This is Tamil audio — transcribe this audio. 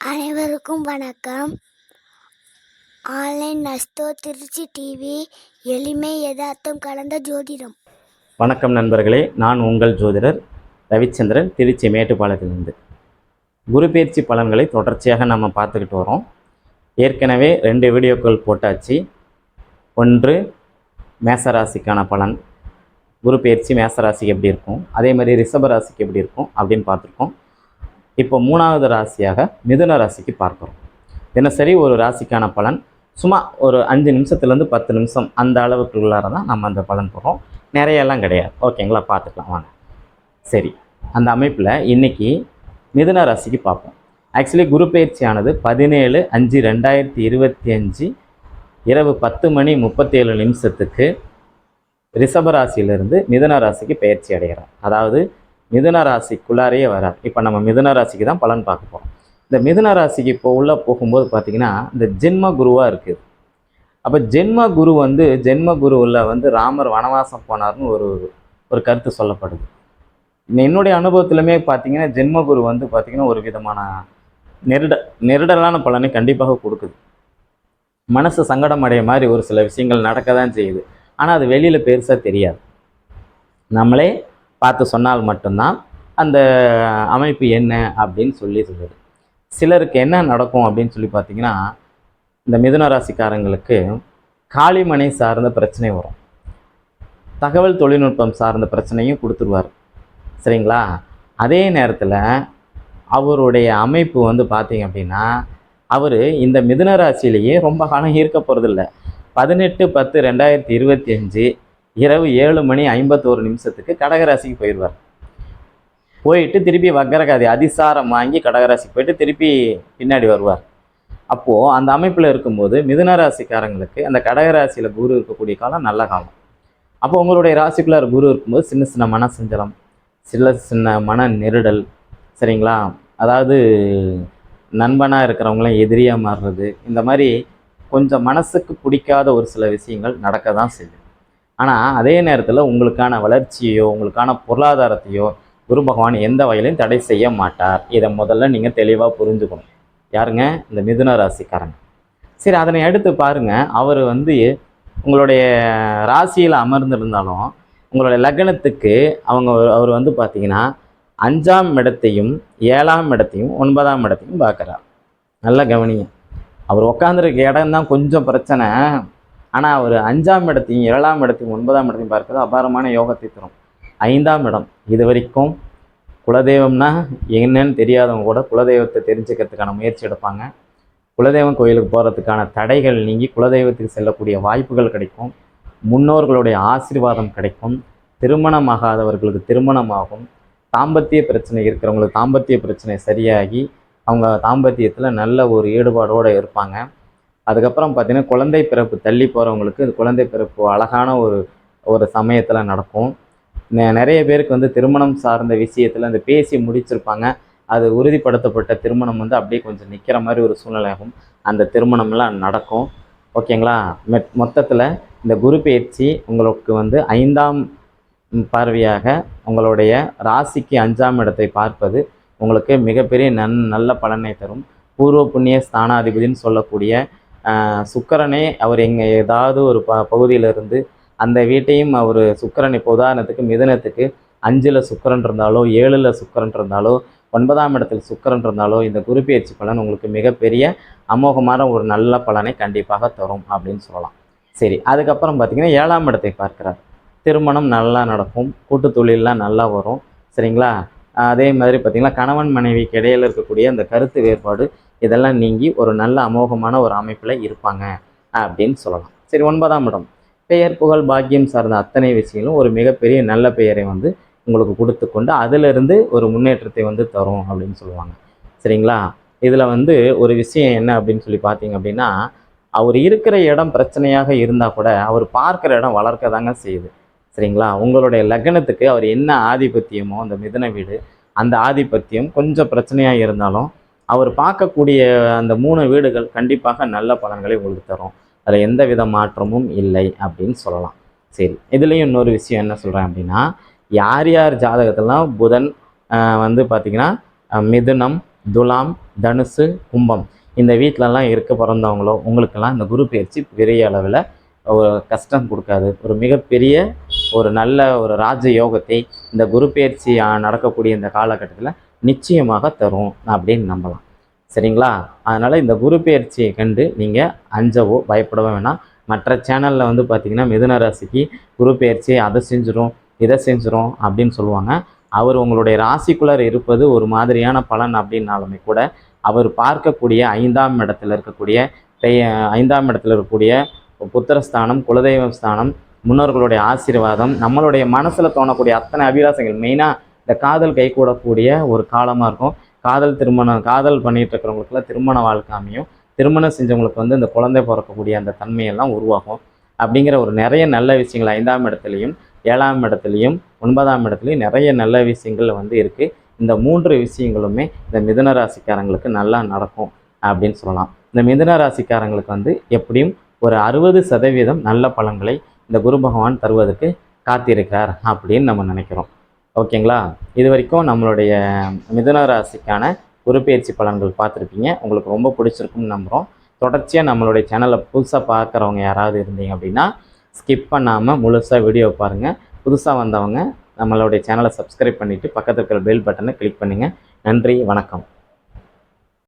அனைவருக்கும் வணக்கம். ஆன்லைன் நஸ்தோ திருச்சி டிவி எளிமை யதார்த்தம் கலந்த ஜோதிடம். வணக்கம் நண்பர்களே நான் உங்கள் ஜோதிடர் ரவிச்சந்திரன் திருச்சி மேட்டுப்பாளையத்திலிருந்து. குரு பயிற்சி பலன்களை தொடர்ச்சியாக நம்ம பார்த்துக்கிட்டு வரோம். ஏற்கனவே ரெண்டு வீடியோக்கள் போட்டாச்சு. ஒன்று மேசராசிக்கான பலன். குரு பயிற்சி மேசராசிக்கு எப்படி இருக்கும்? அதே மாதிரி ரிஷபராசிக்கு எப்படி இருக்கும்? அப்படின்னு பார்த்துருக்கோம். இப்போ மூணாவது ராசியாக மிதுன ராசிக்கு பார்க்குறோம். தினசரி ஒரு ராசிக்கான பலன். சும்மா ஒரு அஞ்சு நிமிஷத்துலேருந்து பத்து நிமிஷம் அந்த அளவுக்குள்ளார தான் நம்ம அந்த பலன் போடுறோம். நிறையெல்லாம் கிடையாது. ஓகேங்களா பார்த்துக்கலாம் வாங்க. சரி அந்த அமைப்பில் இன்றைக்கி மிதுன ராசிக்கு பார்ப்போம். ஆக்சுவலி குரு பயிற்சியானது பதினேழு அஞ்சு ரெண்டாயிரத்தி இருபத்தி அஞ்சு இரவு பத்து மணி முப்பத்தேழு நிமிஷத்துக்கு ரிஷப ராசியிலிருந்து மிதுன ராசிக்கு பயிற்சி அடைகிறார். அதாவது மிதுன ராசிக்குள்ளாரையே வரார். இப்போ நம்ம மிதுன ராசிக்கு தான் பலன் பார்க்க போகிறோம் இந்த மிதுன ராசிக்கு இப்போ உள்ளே போகும்போது பார்த்திங்கன்னா இந்த ஜென்ம குருவாக இருக்குது. அப்போ ஜென்ம குரு வந்து ஜென்ம குருவில் வந்து ராமர் வனவாசம் போனார்னு ஒரு ஒரு கருத்து சொல்லப்படுது. என்னுடைய அனுபவத்திலுமே பார்த்தீங்கன்னா ஜென்ம குரு வந்து பார்த்திங்கன்னா ஒரு விதமான நெருட நெருடலான பலனை கண்டிப்பாக கொடுக்குது. மனசு சங்கடம் அடைய மாதிரி ஒரு சில விஷயங்கள் நடக்க தான் செய்யுது. ஆனால் அது வெளியில் பெருசாக தெரியாது. நம்மளே பார்த்து சொன்னால் மட்டும்தான் அந்த அமைப்பு என்ன அப்படின்னு சொல்லி சொல்லுது. சிலருக்கு என்ன நடக்கும் அப்படின்னு சொல்லி பார்த்தீங்கன்னா இந்த மிதுன ராசிக்காரங்களுக்கு காளிமனை சார்ந்த பிரச்சனை வரும். தகவல் தொழில்நுட்பம் சார்ந்த பிரச்சனையும் கொடுத்துருவார். சரிங்களா? அதே நேரத்தில் அவருடைய அமைப்பு வந்து பார்த்தீங்க அப்படின்னா அவர் இந்த மிதுன ராசியிலேயே ரொம்ப காலம் ஈர்க்க போகிறதில்ல பதினெட்டு பத்து ரெண்டாயிரத்தி இருபத்தி அஞ்சு இரவு ஏழு மணி ஐம்பத்தோரு நிமிஷத்துக்கு கடகராசிக்கு போயிடுவார் போயிட்டு திருப்பி வக்கரகாதி அதிசாரம் வாங்கி கடகராசிக்கு போயிட்டு திருப்பி பின்னாடி வருவார். அப்போது அந்த அமைப்பில் இருக்கும்போது மிதுன ராசிக்காரங்களுக்கு அந்த கடகராசியில் குரு இருக்கக்கூடிய காலம் நல்ல காலம். அப்போ உங்களுடைய ராசிக்குள்ளார குரு இருக்கும்போது சின்ன சின்ன மன சஞ்சலம் சின்ன சின்ன மன நெருடல் சரிங்களா? அதாவது நண்பனாக இருக்கிறவங்களாம் எதிரியாக மாறுறது இந்த மாதிரி கொஞ்சம் மனசுக்கு பிடிக்காத ஒரு சில விஷயங்கள் நடக்க தான் செய்யும். ஆனால் அதே நேரத்தில் உங்களுக்கான வளர்ச்சியோ உங்களுக்கான பொருளாதாரத்தையோ குரு பகவான் எந்த வகையிலையும் தடை செய்ய மாட்டார். இதை முதல்ல நீங்கள் தெளிவாக புரிஞ்சுக்கணும். யாருங்க? இந்த மிதுன ராசிக்காரங்க. சரி அதனை அடுத்து பாருங்க. அவர் வந்து உங்களுடைய ராசியில் அமர்ந்திருந்தாலும் உங்களுடைய லக்னத்துக்கு அவங்க அவர் வந்து பார்த்தீங்கன்னா அஞ்சாம் இடத்தையும் ஏழாம் இடத்தையும் ஒன்பதாம் இடத்தையும் பார்க்குறார். நல்லா கவனிங்க. அவர் உட்காந்துருக்க இடம் தான் கொஞ்சம் பிரச்சனை. ஆனால் அவர் அஞ்சாம் இடத்தையும் ஏழாம் இடத்தையும் ஒன்பதாம் இடத்தையும் பார்க்கறது அபாரமான யோகத்தை தரும். ஐந்தாம் இடம் இது வரைக்கும் குலதெய்வம்னா என்னன்னு தெரியாதவங்க கூட குலதெய்வத்தை தெரிஞ்சுக்கிறதுக்கான முயற்சி எடுப்பாங்க. குலதெய்வம் கோயிலுக்கு போகிறதுக்கான தடைகள் நீங்கி குலதெய்வத்துக்கு செல்லக்கூடிய வாய்ப்புகள் கிடைக்கும். முன்னோர்களுடைய ஆசீர்வாதம் கிடைக்கும். திருமணமாகாதவர்களுக்கு திருமணமாகும். தாம்பத்திய பிரச்சனை இருக்கிறவங்களுக்கு தாம்பத்திய பிரச்சனை சரியாகி அவங்க தாம்பத்தியத்தில் நல்ல ஒரு ஈடுபாடோடு இருப்பாங்க. அதுக்கப்புறம் பார்த்திங்கன்னா குழந்தை பிறப்பு தள்ளி போகிறவங்களுக்கு குழந்தை பிறப்பு அழகான ஒரு ஒரு சமயத்தில் நடக்கும். நிறைய பேருக்கு வந்து திருமணம் சார்ந்த விஷயத்தில் அந்த பேசி முடிச்சிருப்பாங்க. அது உறுதிப்படுத்தப்பட்ட திருமணம் வந்து அப்படியே கொஞ்சம் நிற்கிற மாதிரி ஒரு சூழ்நிலை ஆகும் அந்த திருமணம்லாம் நடக்கும். ஓகேங்களா? மெட் மொத்தத்தில் இந்த குரு பயிற்சி உங்களுக்கு வந்து ஐந்தாம் பார்வையாக உங்களுடைய ராசிக்கு அஞ்சாம் இடத்தை பார்ப்பது உங்களுக்கு மிகப்பெரிய நன் நல்ல பலனை தரும். பூர்வ புண்ணிய ஸ்தானாதிபதினு சொல்லக்கூடிய சுக்கிரனே அவர் எங்கே ஏதாவது ஒரு ப பகுதியிலிருந்து அந்த வீட்டையும் அவர் சுக்கரன் இப்போ உதாரணத்துக்கு மிதுனத்துக்கு அஞ்சில் சுக்கரன் இருந்தாலோ ஏழில் சுக்கரன் இருந்தாலோ ஒன்பதாம் இடத்தில் சுக்கரன் இருந்தாலோ இந்த குரு பயிற்சி பலன் உங்களுக்கு மிகப்பெரிய அமோகமான ஒரு நல்ல பலனை கண்டிப்பாக தரும் அப்படின்னு சொல்லலாம். சரி அதுக்கப்புறம் பார்த்தீங்கன்னா ஏழாம் இடத்தை பார்க்குறாரு. திருமணம் நல்லா நடக்கும் கூட்டு தொழிலெலாம் நல்லா வரும் சரிங்களா? அதே மாதிரி பார்த்திங்கன்னா கணவன் மனைவிக்கு இடையில் இருக்கக்கூடிய அந்த கருத்து வேறுபாடு இதெல்லாம் நீங்கி ஒரு நல்ல அமோகமான ஒரு அமைப்பில் இருப்பாங்க அப்படின்னு சொல்லலாம். சரி ஒன்பதாம் இடம். பெயர் புகழ் பாக்கியம் சார்ந்த அத்தனை விஷயங்களும் ஒரு மிகப்பெரிய நல்ல பெயரை வந்து உங்களுக்கு கொடுத்து கொண்டு அதிலிருந்து ஒரு முன்னேற்றத்தை வந்து தரும் அப்படின்னு சொல்லுவாங்க. சரிங்களா? இதில் வந்து ஒரு விஷயம் என்ன அப்படின்னு சொல்லி பார்த்தீங்க அப்படின்னா அவர் இருக்கிற இடம் பிரச்சனையாக இருந்தால் கூட அவர் பார்க்குற இடம் வளர்க்க தாங்க செய்யுது. சரிங்களா? உங்களுடைய லக்னத்துக்கு அவர் என்ன ஆதிபத்தியமோ அந்த மிதன வீடு அந்த ஆதிபத்தியம் கொஞ்சம் பிரச்சனையாக இருந்தாலும் அவர் பார்க்கக்கூடிய அந்த மூணு வீடுகள் கண்டிப்பாக நல்ல பலன்களை உங்களுக்கு தரும். அதில் எந்த வித மாற்றமும் இல்லை அப்படின்னு சொல்லலாம். சரி இதுலேயும் இன்னொரு விஷயம் என்ன சொல்கிறேன் அப்படின்னா யார் யார் ஜாதகத்திலாம் புதன் வந்து பார்த்திங்கன்னா மிதுனம் துலாம் தனுசு கும்பம் இந்த வீட்டிலலாம் இருக்க பிறந்தவங்களோ உங்களுக்கெல்லாம் இந்த குரு பயிற்சி பெரிய அளவில் ஒரு கஷ்டம் கொடுக்காது. ஒரு மிகப்பெரிய ஒரு நல்ல ஒரு ராஜ யோகத்தை இந்த குரு பயிற்சி நடக்கக்கூடிய இந்த காலகட்டத்தில் நிச்சயமாக தரும் அப்படின்னு நம்பலாம். சரிங்களா? அதனால் இந்த குரு பயிற்சியை கண்டு நீங்கள் அஞ்சவோ பயப்படவோ வேணாம். மற்ற சேனலில் வந்து பார்த்திங்கன்னா மிதுன ராசிக்கு குரு பயிற்சி அதை செஞ்சிடும் இதை செஞ்சிடும் அப்படின்னு சொல்லுவாங்க. அவர் உங்களுடைய ராசிக்குள்ளர் இருப்பது ஒரு மாதிரியான பலன் அப்படின்னாலுமே கூட அவர் பார்க்கக்கூடிய ஐந்தாம் இடத்துல இருக்கக்கூடிய பெய- ஐந்தாம் இடத்துல இருக்கக்கூடிய புத்திரஸ்தானம் குலதெய்வ ஸ்தானம் முன்னோர்களுடைய ஆசீர்வாதம் நம்மளுடைய மனசில் தோணக்கூடிய அத்தனை அபிலாசங்கள் மெயினாக இந்த காதல் கைகூடக்கூடிய ஒரு காலமாக இருக்கும். காதல் திருமணம் காதல் பண்ணிட்டு இருக்கிறவங்களுக்குலாம் திருமண வாழ்க்கை அமையும் திருமணம் செஞ்சவங்களுக்கு வந்து இந்த குழந்தை பிறக்கக்கூடிய அந்த தன்மையெல்லாம் உருவாகும். அப்படிங்கிற ஒரு நிறைய நல்ல விஷயங்கள் ஐந்தாம் இடத்துலையும் ஏழாம் இடத்துலையும் ஒன்பதாம் இடத்துலையும் நிறைய நல்ல விஷயங்கள் வந்து இருக்குது இந்த மூன்று விஷயங்களுமே இந்த மிதுன ராசிக்காரங்களுக்கு நல்லா நடக்கும் அப்படின்னு சொல்லலாம். இந்த மிதுன ராசிக்காரங்களுக்கு வந்து எப்படியும் ஒரு அறுபது சதவீதம் நல்ல பலன்களை இந்த குரு பகவான் தருவதற்கு காத்திருக்கிறார் அப்படின்னு நம்ம நினைக்கிறோம். ஓகேங்களா? இது வரைக்கும் நம்மளுடைய மிதுன ராசிக்கான குரு பலன்கள் பார்த்துருப்பீங்க. உங்களுக்கு ரொம்ப பிடிச்சிருக்கும்னு நம்புகிறோம் தொடர்ச்சியாக நம்மளுடைய சேனலை புதுசாக பார்க்குறவங்க யாராவது இருந்தீங்க அப்படின்னா ஸ்கிப் பண்ணாமல் முழுசாக வீடியோ பாருங்கள் புதுசாக வந்தவங்க நம்மளுடைய சேனலை சப்ஸ்கிரைப் பண்ணிவிட்டு பக்கத்தில் இருக்கிற பெல் பட்டனை கிளிக் பண்ணுங்கள் நன்றி வணக்கம்.